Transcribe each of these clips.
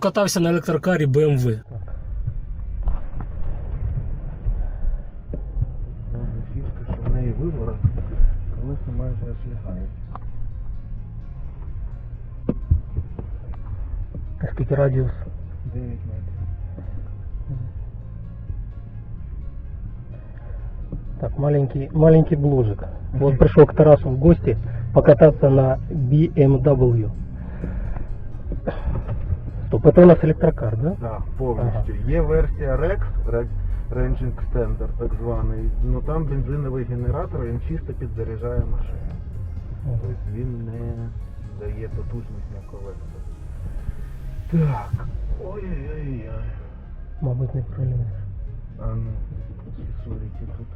покатався на електрокарі BMW. Головна фішка, що в неї вибори, колеса майже аж лягають. Скільки радіус? 9 метрів. Так, маленький, маленький бложик. Вот пришел к Тарасу в гости покататься на BMW. Стоп, это у нас электрокар, да? Так, повністю. Є версія Rex, Re- Range Extender, так званий. Ну там бензиновий генератор, він чисто підзаряджає машину. Тобто він не дає потужність на колеса. Так. Ой-ой-ой. Мабуть, не пролізеш. А ну, фіксуйте тут.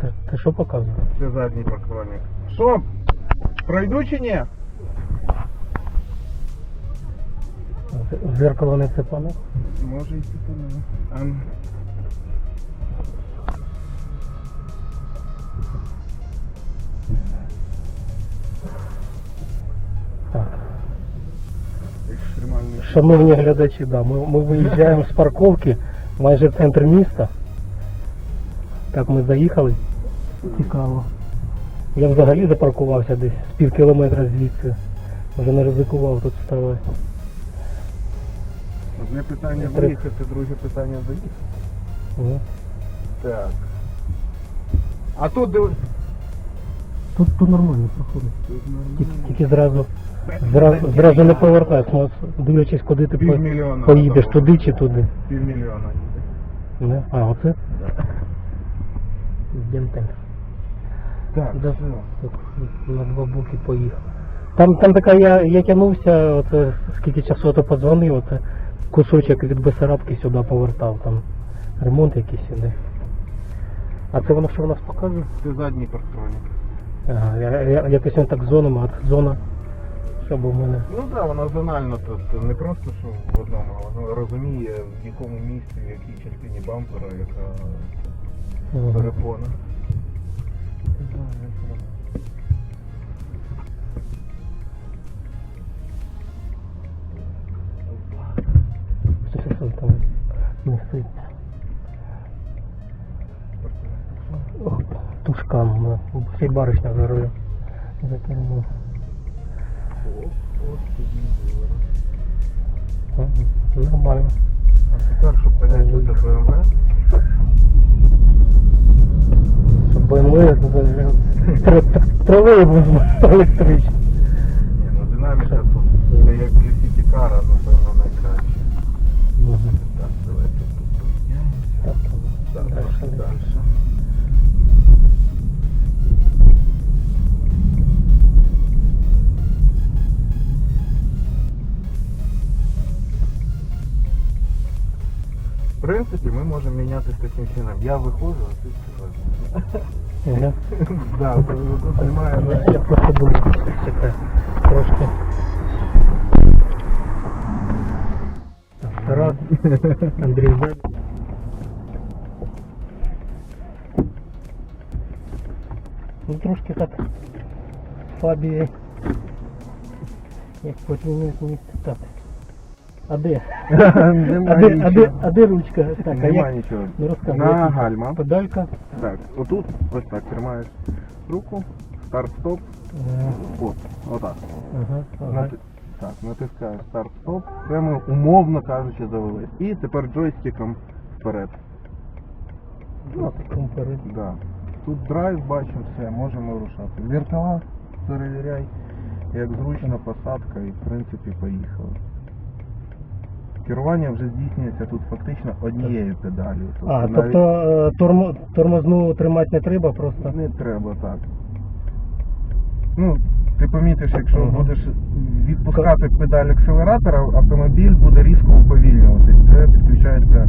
Це, це що показує? Це задній парктроник. Що? Пройду чи ні? В Зеркало не цепане. Може ньому. А ну. Шановні глядачі, да, ми, ми виїжджаємо з парковки майже в центр міста. Так ми заїхали. Цікаво. Я взагалі запаркувався десь з пів кілометра звідси. Вже не ризикував тут ставати. Одне питання Треба- виїхати, друге питання заїхати. Ну, Так. А тут диви. Тут, тут нормально проходить. Тут нормально. Тільки, тільки зразу, зразу, зразу не повертайся, ну, дивлячись, куди ти по- Півмільйона. поїдеш, дорога. туди чи туди. Півмільйона їде. Не? А, оце? Бентель. Так, Да. все. Так, на два боки поїхав. Там, там така я, я тягнувся, оце скільки часу то подзвонив, оце кусочок від Бесарабки сюди повертав, там ремонт якийсь іде. А це воно що в нас показує? Це задній парктроник. Ага, я, я, якось він так зонами, от зона, щоб у мене. Ну так, да, вона зонально тут не просто що в одному, а вона розуміє в якому місці, в якій частині бампера, яка Ага. перепона. Що там? Ох, Тушкам, й баришня за рулем. За кермом. Нормально. А тепер, щоб поняти, що це BMW, Щоб BMW тролейбус електричний. ні, ну динаміка тут це як для сітікара, напевно, принципі, ми можемо мінятися таким чином. Я виходжу, а ти сюди. Ага. Да, то тут немає. Я, я просто думаю, чекай, трошки. Так, Тарас, Андрій ззаді. Ну трошки так Фабії, як потім не так. А де? А де, а де, а де ручка? Так, а Нема як? нічого. Ну розказуй. На гальма. Педалька. Так, отут ось так тримаєш руку, старт-стоп, Ага, от, отак. ага, ага. Нати- Так, натискаєш старт-стоп, це ми умовно кажучи завели. І тепер джойстиком вперед. Ну, Таким перед. да. Тут драйв бачимо, все, можемо рушати. Вертола, перевіряй, як зручно посадка і в принципі поїхали. Керування вже здійснюється тут фактично однією педалью. А, навіть тобто е, тормо, тормозну тримати не треба просто. Не треба так. Ну, ти помітиш, якщо Ага. будеш відпускати педаль акселератора, автомобіль буде різко уповільнюватись. Це підключається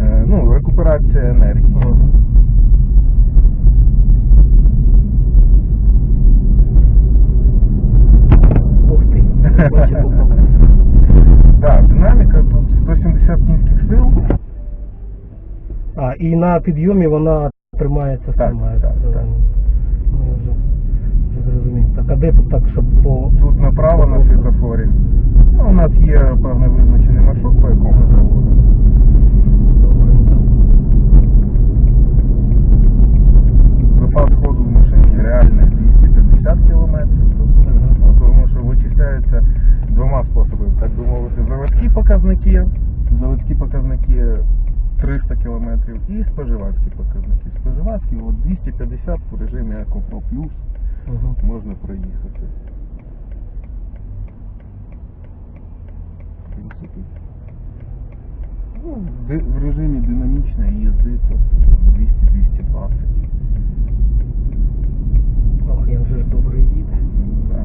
е, ну, рекуперація енергії. Ух ти. Бачу, попав. Так, динаміка тут 170 кінських сил. А, і на підйомі вона тримається Так, сама. так, Е, так. Ну, я вже, вже зрозумів. Так, а де тут так, щоб по... Тут направо на світлофорі. Ну, у нас є певний визначений маршрут, по якому ми проводимо. Добренько. Випад ходу в машині реальний 250 км. Ага. Ну, тому що вичисляється двома способами, так би мовити, заводські показники, заводські показники 300 км і споживацькі показники. Споживацькі от 250 в режимі EcoPro Plus Ага. можна проїхати. В принципі. Ну, в режимі динамічної їзди то 200-220. Ох, як же ж добре їде. Да.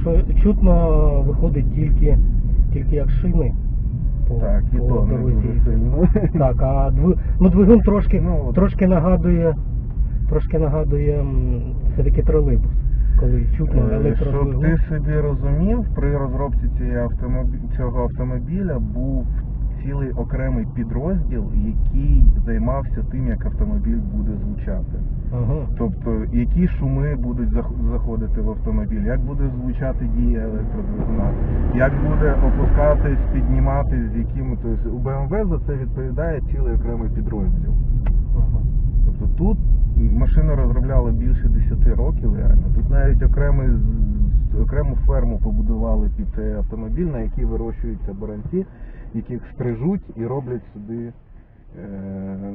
Що чутно виходить тільки, тільки як шини по, Так, і по то не дорозі. дуже сильно. Так, а ну, двигун трошки, Ну, трошки нагадує, трошки нагадує м, все-таки тролейбус, коли чутно Е, Щоб електродвигун. ти собі розумів, при розробці цієї автомобі... цього автомобіля був цілий окремий підрозділ, який займався тим, як автомобіль буде звучати. Ага. Тобто, які шуми будуть заходити в автомобіль, як буде звучати дія електродвигуна, як буде опускатись, підніматись, з якими. Тобто у BMW за це відповідає цілий окремий підрозділ. Ага. Тобто тут машину розробляли більше 10 років реально. Тут навіть окремий, окрему ферму побудували під автомобіль, на якій вирощуються баранці, яких стрижуть і роблять сюди е,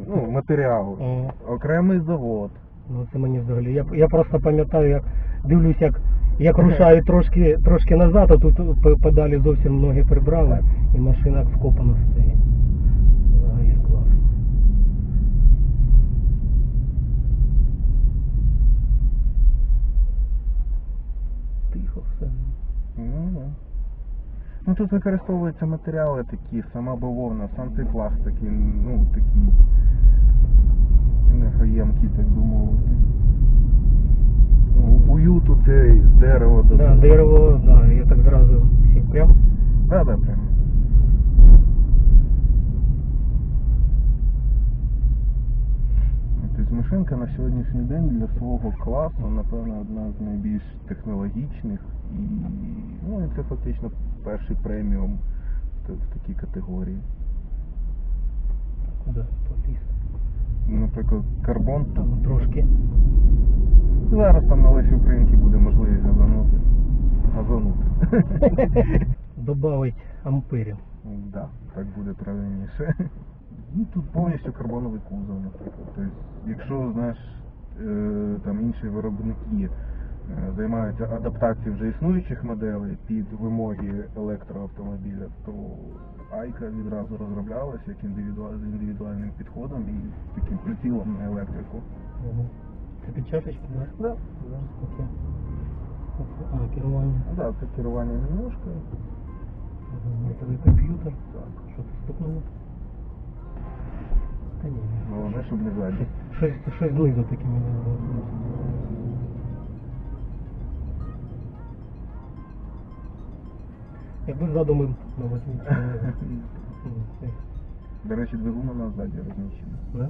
ну, матеріали. Ага. Окремий завод. Ну це мені взагалі. Я, я просто пам'ятаю, як дивлюсь, як, як рушаю трошки, трошки назад, а тут п- педалі зовсім ноги прибрали, і машина як вкопана стоїть. Ну тут використовуються матеріали такі, сама бавовна, сам цей пластик, він, ну такий енергоємкий, так би мовити. Ну, уюту це дерево Да, додає. дерево, да, я так зразу сів прям. Да, да, прямо. Тобто машинка на сьогоднішній день для свого класу, напевно, одна з найбільш технологічних і це фактично перший преміум в, такій категорії. Куди поліз? Наприклад, карбон. Там трошки. Зараз там на Лесі Українки буде можливість газанути. Газанути. Добавить амперів. Да, так буде правильніше. Ну, тут повністю карбоновий кузов, наприклад. Тобто, якщо знаєш, е, там інші виробники займаються адаптацією вже існуючих моделей під вимоги електроавтомобіля, то Айка відразу розроблялася як індивідуа- з індивідуальним підходом і таким прицілом на електрику. Це під чашечки, да? Да. А, керування. Ну, да, це керування немножко. Бортовий комп'ютер. Так. Що це стукнуло? Та ні. Головне, щоб не ззаді. Щось, знизу таке мені. Якби ззаду ми мабуть, До речі, двигун у нас ззаді розміщений. да?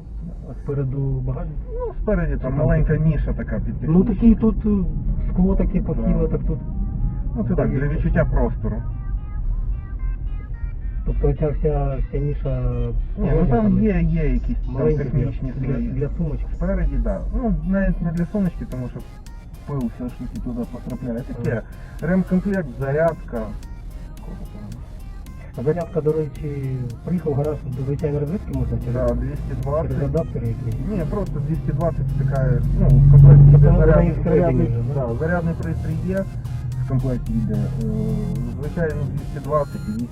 А спереду багажник? Ну, спереді там маленька ніша така під Ну технічну. такий тут е, скло таке похиле, так тут. Ну це так, для відчуття простору. Тобто ця вся, вся ніша Ні, ну там є, є якісь там технічні для, для, для сумочки. Спереді, так. Да. Ну, навіть не для сонечки, тому що пил все ж таки туди потрапляє. Таке. Ремкомплект, зарядка. Зарядка, до речі, приїхав гараж до звичайної розетки можна Да, через 220. адаптери якісь. Ні, просто 220 втикає, ну, в комплекті йде вона зарядний, і всередині зарядний, вже, да? да, пристрій є, в комплекті йде. Е, Звичайно 220 і 8-9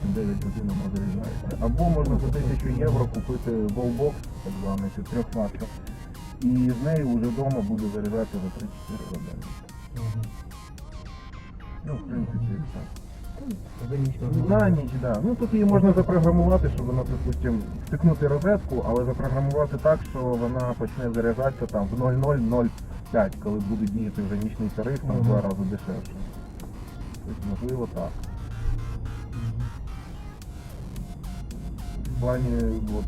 годин вона заряджається. Або можна за 1000 євро купити wallbox, так званий, це 3 Вт. І з нею вже вдома буде заряджати за 3-4 години. Ну, в принципі, так. На ніч, так. Да. Ну тут її можна запрограмувати, щоб вона, припустимо, втикнути розетку, але запрограмувати так, що вона почне заряджатися там в 0,005, коли буде діяти вже нічний тариф, там в два рази дешевше. Тобто, можливо, так. В плані от,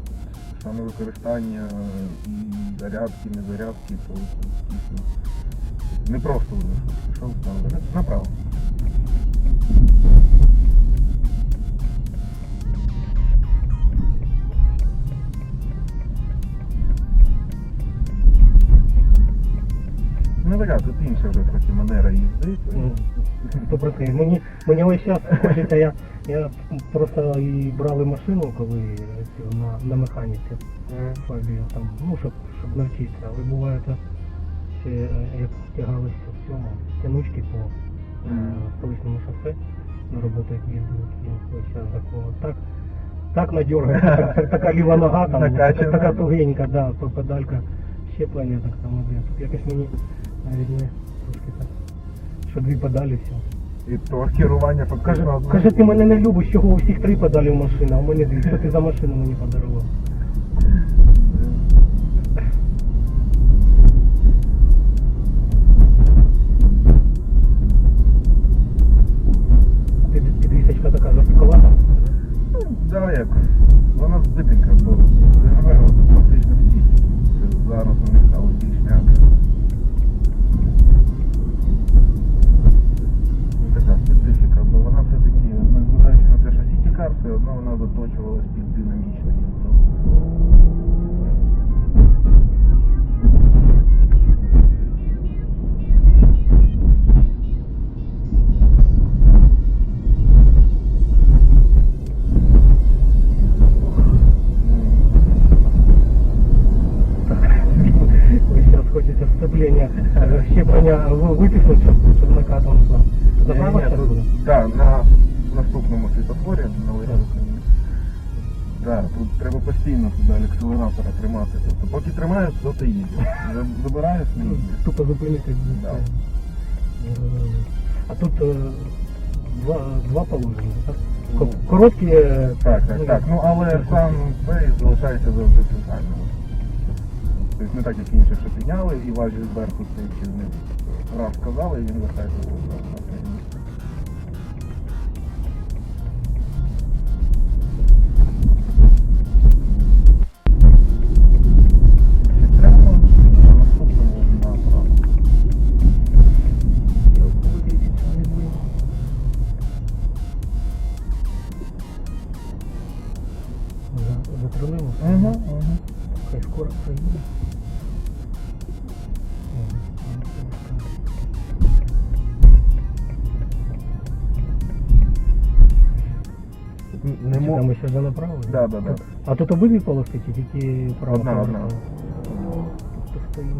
саме використання і зарядки, не зарядки, то дійсно не просто вже пішов там направо. Ну така, тут інша вже трохи манера їздить. Ну, Добрати, мені, мені ось зараз хочеться, я, я просто і брали машину, коли на, на механіці Фабію там, ну, щоб, щоб навчитися, але буває це, ще е, як тягалися в цьому, тянучки по е, Мгм. столичному шосе на роботу як весь такого. Так, так надергає, так, так, така ліва нога, там, Накачана. така тугенька, да, то педалька щеплення так само йде. Тут якось мені навіть не трошки так, що дві педалі все. І то керування Каже, фактично одне. каже, ти мене не любиш, чого у всіх три педалі в машині, а у мене дві. Що ти за машину мені подарував? Заправа Ні, зараз тут- буде? Так, на наступному світофорі на Ларіусі. Так, тут треба постійно далі акселератора тримати. Тобто поки тримаєш, то ти їдеш. За- Забираєш, їдеш. Тупо зупинити. Да. А тут е, два, два положення, так? Ну, Короткі. е, Так, ну, так, так. Ну але сам цей залишається завжди центральним. Тобто не так, як інші, що підняли і важіль зверху стоїть чи знизу. Раз сказали, і він вертається ще за направо? Да, да, да. А тут обидві полоски чи тільки право? Одна, одна. Тобто стоїть,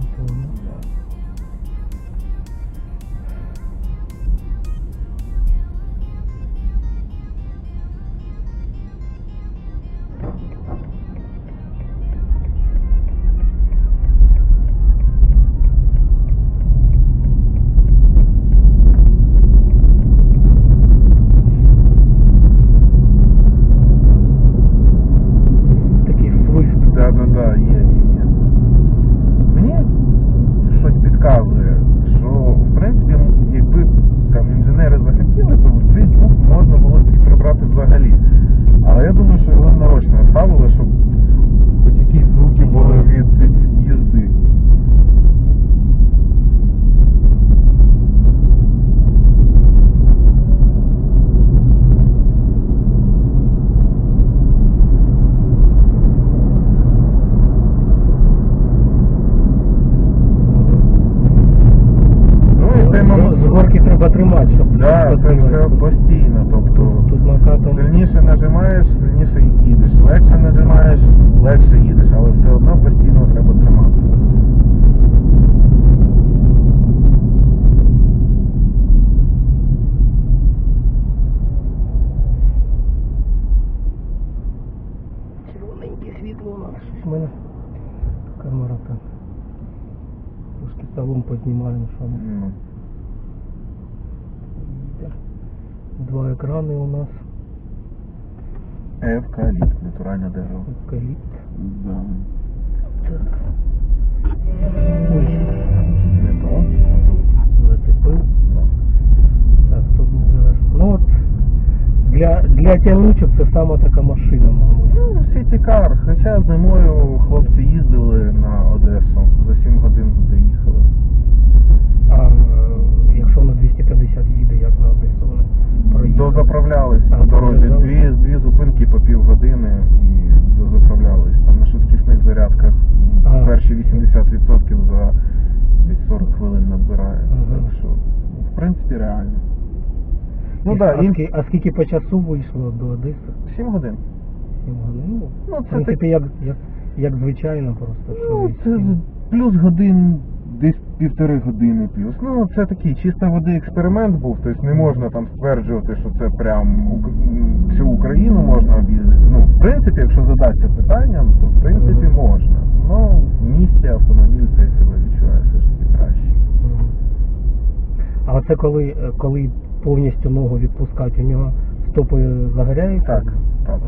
салон познімаємо. Ну. Два екрани у нас. Евкаліпт, натуральне дерево. Каліт. Да. Так. Ой, Не то. зацепив. Да. Так, тут зараз. Ну от для, для тягнучок це сама така машина, мабуть. Ну, сітікар. Хоча зимою хлопці їздили на Одесу. За 7 годин доїхали. А якщо на 250 їде, як на вони проїхали? Дозаправлялись А, по дорозі. дозаправлялись. Дві, дві зупинки по півгодини і дозаправлялись. Там на швидкісних зарядках м, Ага. перші 80% за десь 40 хвилин набирає. реальні. Ну І- так, а, да, ски- а скільки по часу вийшло до Одеси? 7 годин. Сім годин. Ну, Ну, в це принципі, як, як, як звичайно просто. що Ну, це сім. плюс годин, десь півтори години плюс. Ну, це такий чисто води експеримент був, тобто не можна там стверджувати, що це прям всю Україну можна об'їздити. Ну, в принципі, якщо задатися питанням, то в принципі можна. Ну, в місті автомобіль цей себе відчуває все ж таки краще. А оце коли, е, коли повністю ногу відпускати, у нього стопи загоряються? Так, так.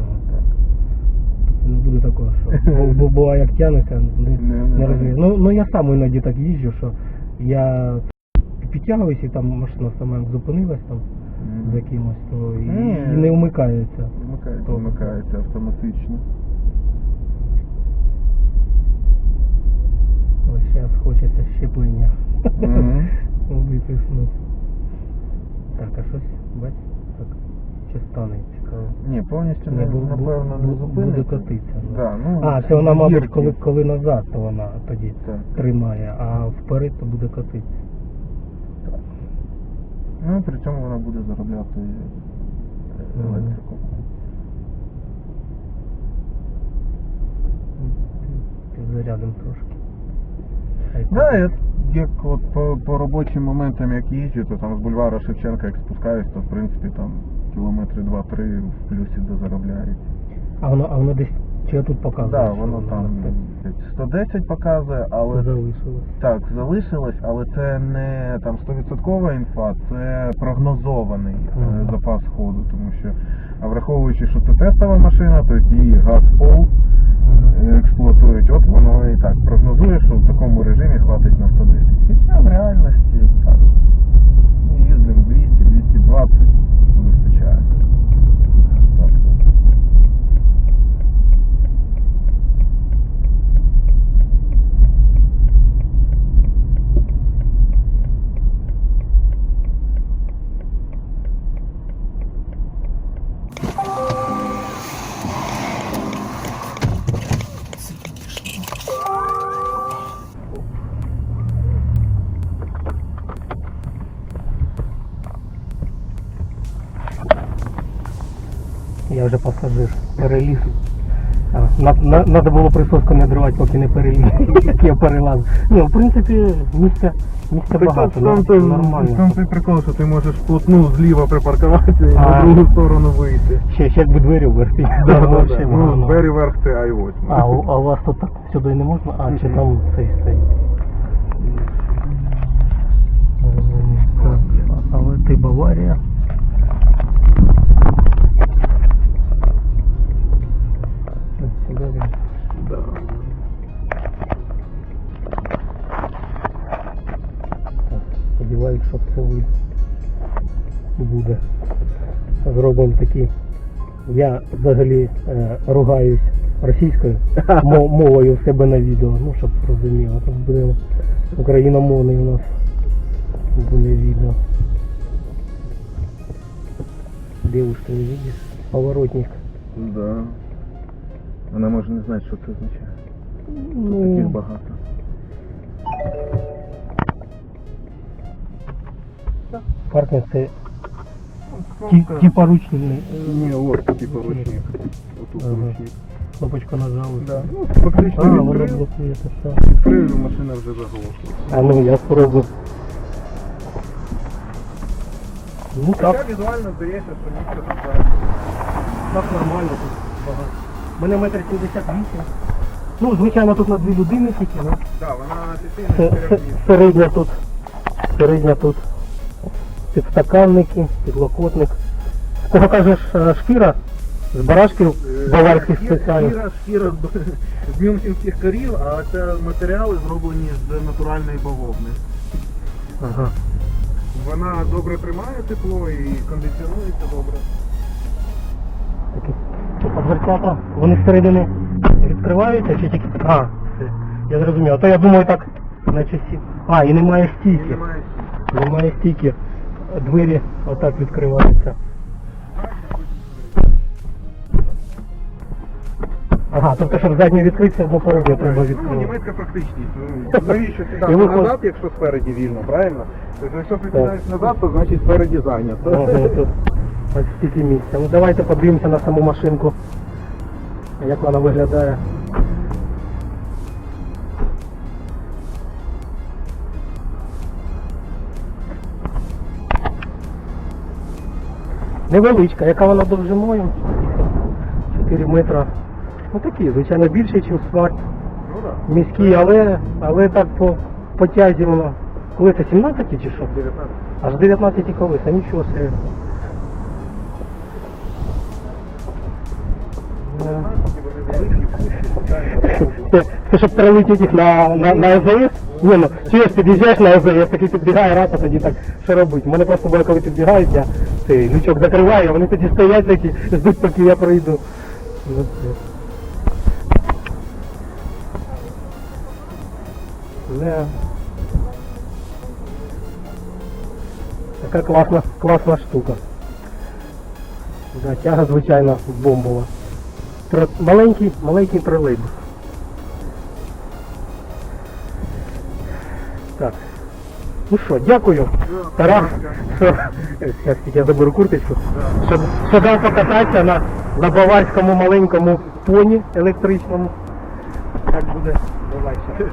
Не буде такого, що бо, бо як тянуся, не, Не- розумію. Ну, ну я сам іноді так їжджу, що я підтягуюсь і там машина сама як зупинилась там за кимось, то і, і не вмикається. Вмикається, вмикається автоматично. Ось зараз хочеться щеплення. Витиснути. Так, а щось, бач, так, чи стане. Ні, повністю Ні, не, бу- напевно не бу- буде котитися, да. Ну, А, це вона, мабуть, гірки. коли, коли назад, то вона тоді Так. тримає, а вперед то буде котитися. Так. Ну, при цьому вона буде заробляти е, електрику. Підзарядимо трошки. Да, я, як от по, по робочим моментам, як їжджу, то там з бульвара Шевченка, як спускаюсь, то в принципі там кілометри два-три в плюсі дозаробляють. А воно, а воно десь чи тут показує? Так, що воно там 110 показує, але залишилось. Так, залишилось, але це не там 100% інфа, це прогнозований е, Ага. запас ходу, тому що а враховуючи, що це тестова машина, тобто її газ пол е, експлуатують, от воно і так прогнозує, що в такому режимі хватить на 110. Хоча в реальності так. Їздимо 200, 220. America. А, Надо було присоску не дривати, поки не переліз, як я перелазив. Ні, в принципі, місця, місця багато, ну, нормально. Там той прикол, що ти можеш вплотну зліва припаркуватися і А. на другу сторону вийти. Ще, ще якби двері вверхи. Да, да, да. Ну, двері вверх це i8. А, у, а у вас тут так сюди не можна? А, чи Мгм. там цей стоїть? Так, але ти Баварія. Сподіваюсь, що це буде. Зробимо такі. Я взагалі е, ругаюсь російською мовою в себе на відео, ну щоб розуміло. Тут буде україномовний у нас буде відео. Девушка, не видиш? Поворотник. Да. Вона може не знати, що це означає. Ну, Таких багато. Паркінг це типа ручний. Ні, от такий поручник. Отут Ага. поручник. Кнопочку нажали. Да. Ну, фактично А, воно відкрив, блокує все. відкрив і машина вже заглохла. А ну я спробую. Ну так, Хоча візуально здається, що місце тут багато. так нормально тут багато. У мене метр сімдесят вісім. Ну, звичайно, тут на дві людини тільки, ну. Да, вона се- чотирьох місць. Середня тут. Середня тут. Підстаканники, підлокотник. Кого кажеш е, шкіра? З барашків баварських Є спеціальних. Шкіра, шкіра з- мюнхенських корів, а це матеріали зроблені з натуральної бавовни. Ага. Вона добре тримає тепло і кондиціонується добре. Такі. А дверцята, вони всередини відкриваються чи тільки. А, все. Я зрозумів. А то я думаю так, наче сі. А, і немає стійки. немає Немає стійки. Двері отак відкриваються. Ага, тобто, щоб задній відкритися, одну передню треба Ну, відкрити. німецька практичність. Ну, Навіщо І сідати виходить- назад, якщо спереді вільно, правильно? Тобто, якщо ти назад, то значить спереді зайнято. Ага, тут ось стільки місця. Ну давайте подивимося на саму машинку. Як вона виглядає. Невеличка, яка вона довжиною? 4 метра. Ну такі, звичайно, більше, ніж смарт. Ну. Міський, але, але так по, по тязі воно. Коли це 17 чи що? 19. Аж 19 колеса, нічого собі. Да. Це щоб перелетіти їх на, на, на АЗС? Ні, ну, чуєш, під'їжджаєш на АЗС, такий підбігає раз, а тоді так, що робити? У мене просто було, коли підбігають, я цей лючок закриваю, вони тоді стоять такі, ждуть, поки я пройду. Ну. Така класна, класна штука. Да, тяга, звичайно, бомбова. Маленький, маленький тролейбус. Так. Ну що, дякую. Тарас, що зараз я заберу курточку. Що, що дав покататися на, на баварському маленькому поні електричному. Так буде. Давай ще.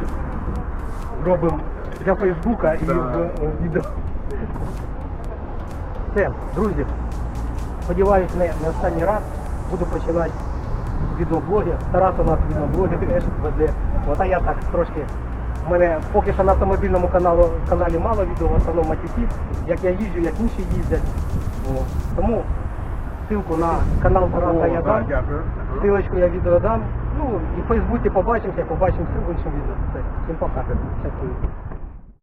Зробимо для Фейсбука і в, в відео. Все, друзі. Сподіваюсь, не, не останній раз буду починати з відеоблогів. Тарас у нас відеоблогер теж веде. От а я так трошки. У мене поки що на автомобільному каналу, каналі мало відео, в основному матюки, як я їжджу, як інші їздять. О. Тому ссылку на канал Тараса я дам. Ссылочку я відео дам. Ну і в Фейсбуці побачимося, побачимося в іншому відео. Все, всім пока. Щасливо.